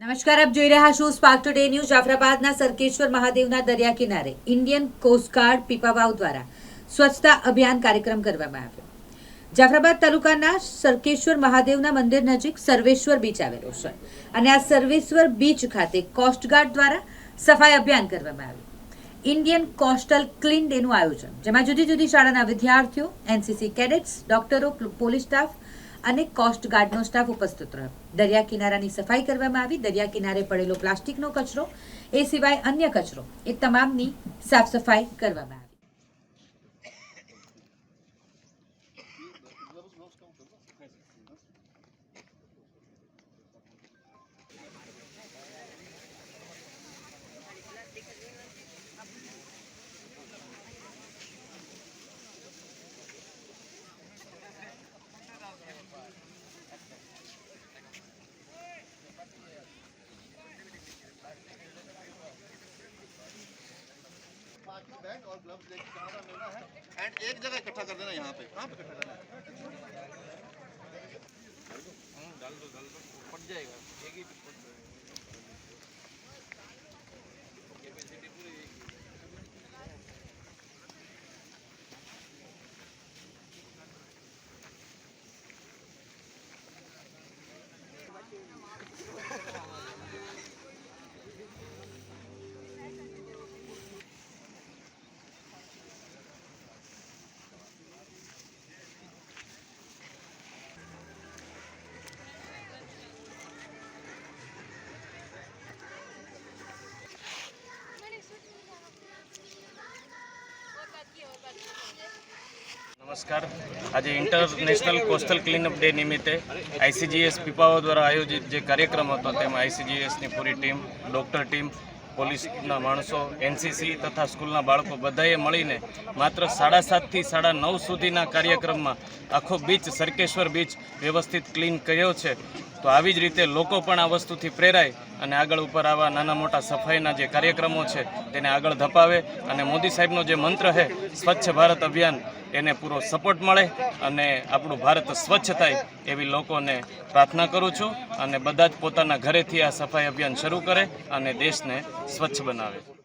નમસ્કાર, આપ જોઈ રહ્યા છો સ્પાર્ક ટુડે ન્યૂઝ જાફરાબાદના સરકેશ્વર મહાદેવના દરિયા કિનારે ઇન્ડિયન કોસ્ટગાર્ડ પીપાવાવ દ્વારા સ્વચ્છતા અભિયાન કાર્યક્રમ કરવામાં આવ્યો. જાફરાબાદ તાલુકાના સરકેશ્વર મહાદેવના મંદિર નજીક સર્વેશ્વર બીચ આવેલો છે અને આ સર્વેશ્વર બીચ ખાતે કોસ્ટગાર્ડ દ્વારા સફાઈ અભિયાન કરવામાં આવ્યું. ઇન્ડિયન કોસ્ટલ ક્લીન ડેનું આયોજન, જેમાં જુદી જુદી શાળાના વિદ્યાર્થીઓ એનસીસી કેડેટ્સ ડોક્ટરો પોલીસ સ્ટાફ અને કોસ્ટ ગાર્ડનો સ્ટાફ ઉપસ્થિત રહ્યો. દરિયા કિનારાની સફાઈ કરવામાં આવી. દરિયા કિનારે પડેલો પ્લાસ્ટિકનો કચરો, એ સિવાય અન્ય કચરો, એ તમામની સાફ સફાઈ કરવામાં આવી. बैग और ग्लव्स लेके कैमरा लेना है एंड एक जगह इकट्ठा कर देना यहाँ पे कहाँ पे इकट्ठा करना है નમસ્કાર. આજે ઇન્ટરનેશનલ કોસ્ટલ ક્લીનઅપ ડે નિમિત્તે આઈસીજીએસ પીપાવા દ્વારા આયોજિત જે કાર્યક્રમ હતો, તેમાં આઈસીજીએસની પૂરી ટીમ, ડૉક્ટર ટીમ, પોલીસના માણસો, એનસીસી તથા સ્કૂલના બાળકો બધાએ મળીને માત્ર સાડા સાતથી સાડા નવ સુધીના કાર્યક્રમમાં આખો બીચ, સરકેશ્વર બીચ વ્યવસ્થિત ક્લીન કર્યો છે. તો આવી જ રીતે લોકો પણ આ વસ્તુથી પ્રેરાય અને આગળ ઉપર આવા નાના મોટા સફાઈના જે કાર્યક્રમો છે તેને આગળ ધપાવે અને મોદી સાહેબનો જે મંત્ર છે, સ્વચ્છ ભારત અભિયાન, એને પૂરો સપોર્ટ મળે અને આપણું ભારત સ્વચ્છ થાય એવી લોકોને પ્રાર્થના કરું છું અને બધા જ પોતાના ઘરેથી આ સફાઈ અભિયાન શરૂ કરે અને દેશને સ્વચ્છ બનાવે.